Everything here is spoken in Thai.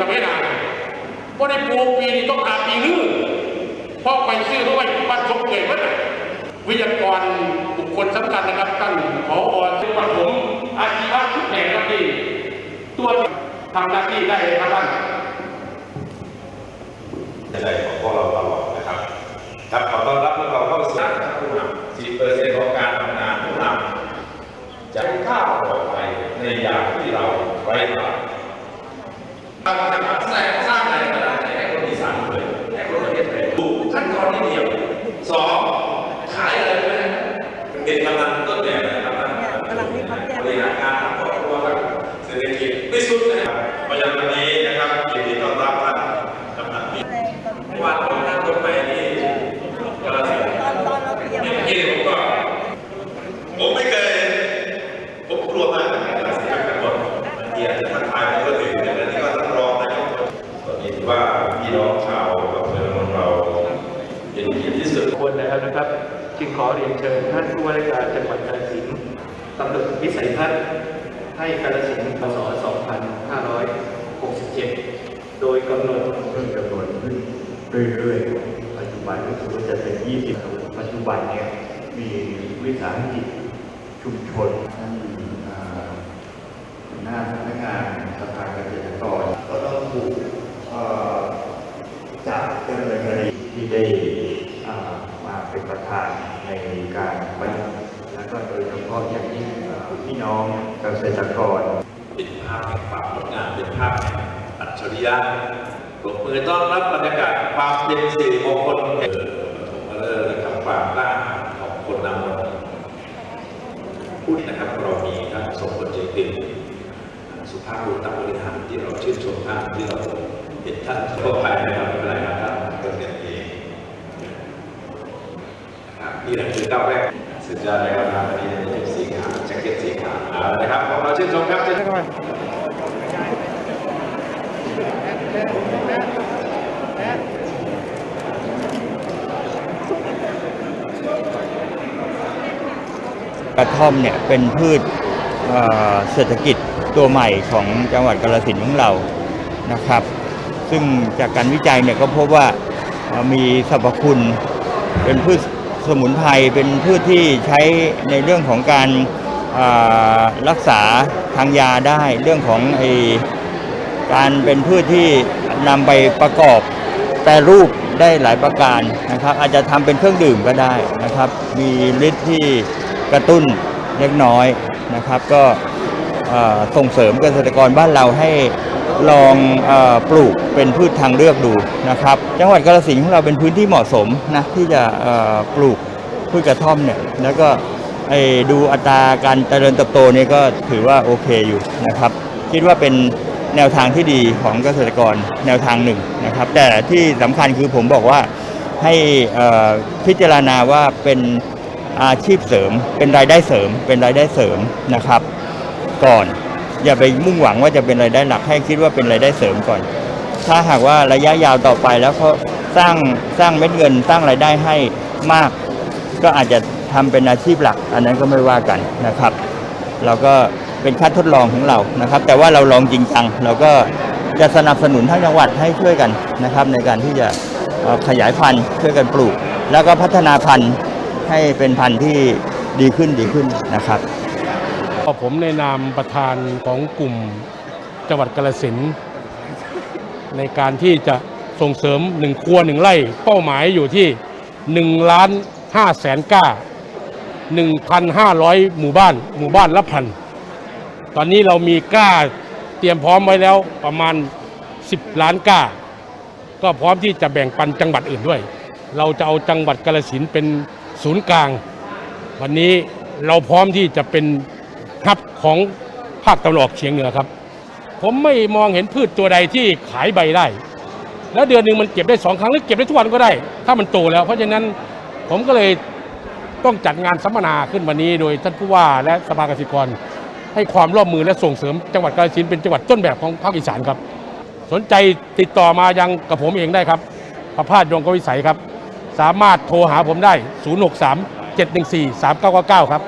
สมัยนานเพราะได้ปลูกปีนี้ต้องหาปีนึงเพราะไปซื้อด้วยบ้านสมเกยมันน่ะวิทยากรบุคคลสำคัญนะครับท่านผอซึ่งปฐมอาชีวะทุกแห่งครับที่ตัวทำหน้าที่ได้ครับท่านใจของพวกเราตลอดนะครับครับขอต้อนรับพวกเราเข้าสู่ผู้นำสิบเปอร์เซ็นต์ของการทำงานผู้นำจะก้าวต่อไปในยามที่เราไร้ทาง เราจะทำสร้างสร้างแรงบันดาลใจให้คนอีสานเลยให้คนประเทศไทยดูขั้นตอนนี้เดียวสองขายอะไรไหมเป็นกำลังต้นแบบนะครับท่านบริหารการทำครอบครัวครับเศรษฐกิจไม่สุดนะครับเพร ว่าพี่น้องชาวอำเภอเมืองเราเป็นดีที่สุดคนแล้วนะครับ จึงขอเรียนเชิญท่านผู้ว่าราชการจังหวัดกาฬสินธุ์กำหนดวิสัยทัศน์ให้กาฬสินธุ์พศ2567 โดยกำหนดเพิ่มจำนวนขึ้นเรื่อยๆ ปัจจุบันก็คือว่าจะเป็น 20 ปัจจุบันเนี่ยมีวิสาหกิจชุมชนท่านหน้าพนักงานสภาเกษตรกรก็ต้องถูกเอ่อจับดำเนินคดีที่ได้อ่ามาเป็นประธานในการบันแล้วก็โดยเฉ พาะอย่างยิ่งพี่น้องเกษตรกรเป็นภาพแห่งความงดงามเป็นภาพแห่งอัจฉริยะปรบมือต้อนรับบรรยากาศความเป็นสิริมงคลแห่งปฐมฤกษ์และกับความกล้าหาญของคนนำคนผู้นี้นะครับเรามีท่านสมบูรณ์เจตินสุภาพบุรุษนักบริหารที่เราชื่นชมท่านที่เราเห็นท่านทั่วไปนะครับไม่เป็นไรครับท่านเป็นกันเองนะครับนี่แหละคือก้าวแรก สุดยอดเลยครับวันนี้ในชุดสีขาวแจ็คเก็ตสีขาวเอาละนะครับขอเราชื่นชมครับชื่นชมกระท่อมเนี่ยเป็นพืชเศรษฐกิจตัวใหม่ของจังหวัดกาฬสินธุ์ของเรานะครับ ซึ่งจากการวิจัยเนี่ยก็พบว่ามีสรรพคุณเป็นพืช สมุนไพรเป็นพืชที่ใช้ในเรื่องของการรักษาทางยาได้เรื่องของไอการเป็นพืชที่นำไปประกอบแปรรูปได้หลายประการนะครับ อาจจะทำเป็นเครื่องดื่มก็ได้นะครับ มีฤทธิ์ที่กระตุ้นเล็กน้อยนะครับ ก็ส่งเสริมเกษตรกรบ้านเราให้ ลองอปลูกเป็นพืชทางเลือกดูนะครับ จังหวัดกาฬสินธุ์ของเราเป็นพื้นที่เหมาะสมนะที่จะปลูกพืชกระท่อมเนี่ยแล้วก็ไอ้ดูอัตราการเจริญเติบโตเนี่ยก็ถือว่าโอเคอยู่นะครับ คิดว่าเป็นแนวทางที่ดีของเกษตรกรแนวทางหนึ่งนะครับ แต่ที่สำคัญคือผมบอกว่าให้พิจารณาว่าเป็นอาชีพเสริม เป็นรายได้เสริม เป็นรายได้เสริมนะครับ ก่อน อย่าไปมุ่งหวังว่าจะเป็นรายได้หลักให้คิดว่าเป็นรายได้เสริมก่อน ถ้าหากว่าระยะยาวต่อไปแล้วเขาสร้างสร้างเม็ดเงินสร้างรายได้ให้มาก ก็อาจจะทำเป็นอาชีพหลัก อันนั้นก็ไม่ว่ากันนะครับ เราก็เป็นค่าทดลองของเรานะครับ แต่ว่าเราลองจริงจังเราก็จะสนับสนุนทั้งจังหวัดให้ช่วยกันนะครับ ในการที่จะขยายพันธุ์ช่วยกันปลูก แล้วก็พัฒนาพันธุ์ให้เป็นพันธุ์ที่ดีขึ้นดีขึ้นนะครับ ผมในนามประธานของกลุ่มจังหวัดกาฬสินในการที่จะส่งเสริมหนึ่งครัวหนึ่งไร่ เป้าหมายอยู่ที่1ล้าน5แสนก้า1,500หมู่บ้าน หมู่บ้านละพัน ตอนนี้เรามีก้าเตรียมพร้อมไว้แล้วประมาณ10ล้านก้า ก็พร้อมที่จะแบ่งปันจังหวัดอื่นด้วย เราจะเอาจังหวัดกาฬสินเป็นศูนย์กลาง วันนี้เราพร้อมที่จะเป็น ฮับของภาคตะวันออกเฉียงเหนือครับ ผมไม่มองเห็นพืชตัวใดที่ขายใบได้ แล้วเดือนหนึ่งมันเก็บได้สองครั้งหรือเก็บได้ทุกวันก็ได้ ถ้ามันโตแล้ว เพราะฉะนั้นผมก็เลยต้องจัดงานสัมมนาขึ้นวันนี้โดยท่านผู้ว่าและสภาเกษตรกร ให้ความร่วมมือและส่งเสริมจังหวัดกาฬสินธุ์เป็นจังหวัดต้นแบบของภาคอีสานครับ สนใจติดต่อมายังกับผมเองได้ครับประพาสดวงกวิสัยครับ สามารถโทรหาผมได้ 063 714 3999 ครับ